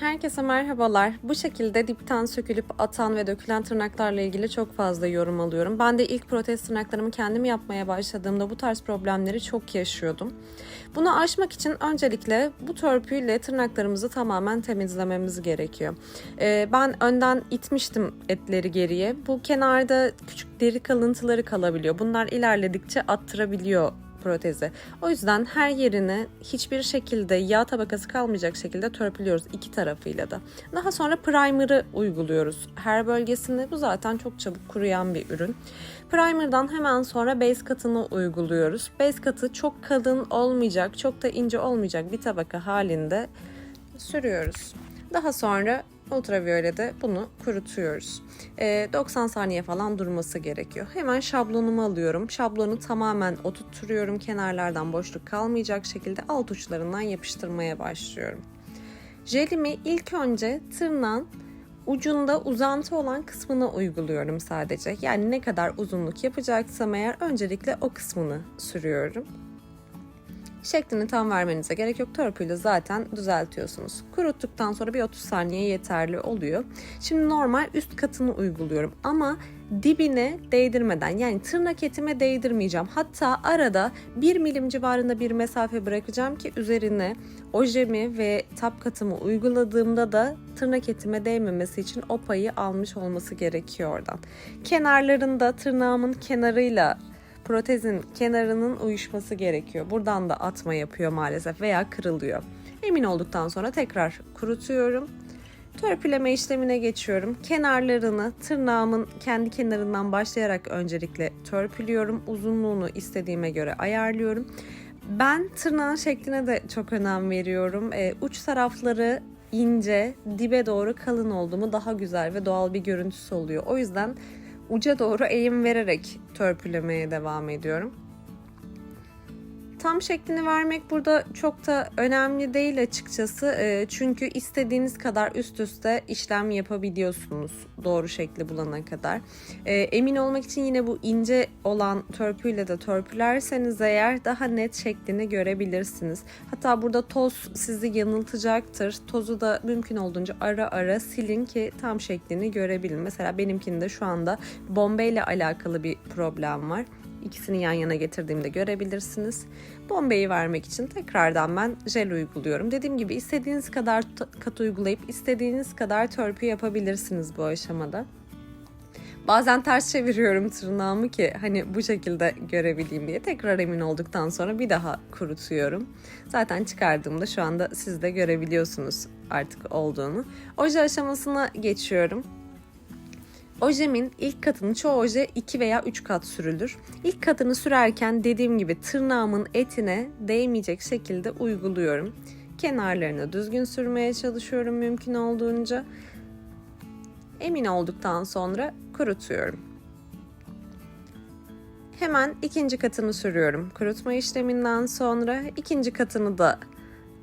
Herkese merhabalar. Bu şekilde dipten sökülüp atan ve dökülen tırnaklarla ilgili çok fazla yorum alıyorum. Ben de ilk protez tırnaklarımı kendim yapmaya başladığımda bu tarz problemleri çok yaşıyordum. Bunu aşmak için öncelikle bu törpüyle tırnaklarımızı tamamen temizlememiz gerekiyor. Ee, ben önden itmiştim etleri geriye. Bu kenarda küçük deri kalıntıları kalabiliyor. Bunlar ilerledikçe attırabiliyor protezi. O yüzden her yerini hiçbir şekilde yağ tabakası kalmayacak şekilde törpülüyoruz iki tarafıyla da. Daha sonra primer'ı uyguluyoruz. Her bölgesini bu zaten çok çabuk kuruyan bir ürün. Primer'dan hemen sonra base katını uyguluyoruz. Base katı çok kalın olmayacak, çok da ince olmayacak bir tabaka halinde sürüyoruz. Daha sonra ultraviyolede bunu kurutuyoruz. Ee, 90 saniye falan durması gerekiyor. Hemen şablonumu alıyorum. Şablonu tamamen oturtturuyorum. Kenarlardan boşluk kalmayacak şekilde alt uçlarından yapıştırmaya başlıyorum. Jelimi ilk önce tırnağın ucunda uzantı olan kısmına uyguluyorum sadece. Yani ne kadar uzunluk yapacaksam eğer öncelikle o kısmını sürüyorum. Şeklini tam vermenize gerek yok. Törpüyle zaten düzeltiyorsunuz. Kuruttuktan sonra bir 30 saniye yeterli oluyor. Şimdi normal üst katını uyguluyorum ama dibine değdirmeden yani tırnak etime değdirmeyeceğim. Hatta arada 1 milim civarında bir mesafe bırakacağım ki üzerine ojemi ve tap katımı uyguladığımda da tırnak etime değmemesi için o payı almış olması gerekiyor oradan. Kenarlarında tırnağımın kenarıyla protezin kenarının uyuşması gerekiyor. Buradan da atma yapıyor maalesef veya kırılıyor. Emin olduktan sonra tekrar kurutuyorum. Törpüleme işlemine geçiyorum. Kenarlarını tırnağımın kendi kenarından başlayarak öncelikle törpülüyorum. Uzunluğunu istediğime göre ayarlıyorum. Ben tırnağın şekline de çok önem veriyorum. Ee, uç tarafları ince, dibe doğru kalın oldu mu daha güzel ve doğal bir görüntüsü oluyor. O yüzden uca doğru eğim vererek törpülemeye devam ediyorum. Tam şeklini vermek burada çok da önemli değil açıkçası. Ee, Çünkü istediğiniz kadar üst üste işlem yapabiliyorsunuz doğru şekli bulana kadar. Ee, Emin olmak için yine bu ince olan törpüyle de törpülerseniz eğer daha net şeklini görebilirsiniz. Hatta burada toz sizi yanıltacaktır. Tozu da mümkün olduğunca ara ara silin ki tam şeklini görebilin. Mesela benimkinde şu anda bombe alakalı bir problem var. İkisini yan yana getirdiğimde görebilirsiniz. Bombeyi vermek için tekrardan ben jel uyguluyorum. Dediğim gibi istediğiniz kadar kat uygulayıp istediğiniz kadar törpü yapabilirsiniz bu aşamada. Bazen ters çeviriyorum tırnağımı ki hani bu şekilde görebileyim diye. Tekrar emin olduktan sonra bir daha kurutuyorum. Zaten çıkardığımda şu anda siz de görebiliyorsunuz artık olduğunu. Oje aşamasına geçiyorum. Ojemin ilk katını çoğu oje 2 veya 3 kat sürülür. İlk katını sürerken dediğim gibi tırnağımın etine değmeyecek şekilde uyguluyorum. Kenarlarını düzgün sürmeye çalışıyorum mümkün olduğunca. Emin olduktan sonra kurutuyorum. Hemen ikinci katını sürüyorum. Kurutma işleminden sonra ikinci katını da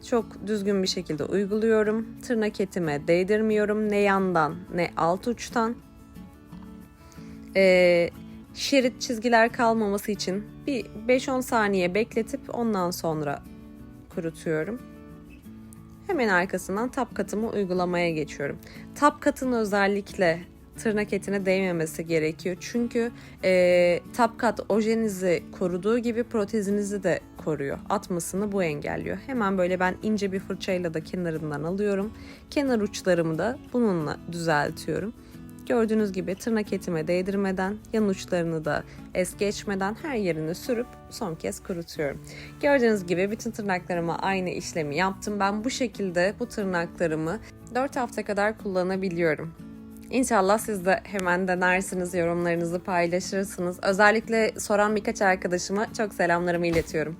çok düzgün bir şekilde uyguluyorum. Tırnak etime değdirmiyorum ne yandan ne alt uçtan e, şerit çizgiler kalmaması için bir 5-10 saniye bekletip ondan sonra kurutuyorum. Hemen arkasından tap katımı uygulamaya geçiyorum. Tap katın özellikle tırnak etine değmemesi gerekiyor. Çünkü e, tap kat ojenizi koruduğu gibi protezinizi de koruyor. Atmasını bu engelliyor. Hemen böyle ben ince bir fırçayla da kenarından alıyorum. Kenar uçlarımı da bununla düzeltiyorum. Gördüğünüz gibi tırnak etime değdirmeden, yan uçlarını da es geçmeden her yerini sürüp son kez kurutuyorum. Gördüğünüz gibi bütün tırnaklarıma aynı işlemi yaptım. Ben bu şekilde bu tırnaklarımı 4 hafta kadar kullanabiliyorum. İnşallah siz de hemen denersiniz, yorumlarınızı paylaşırsınız. Özellikle soran birkaç arkadaşıma çok selamlarımı iletiyorum.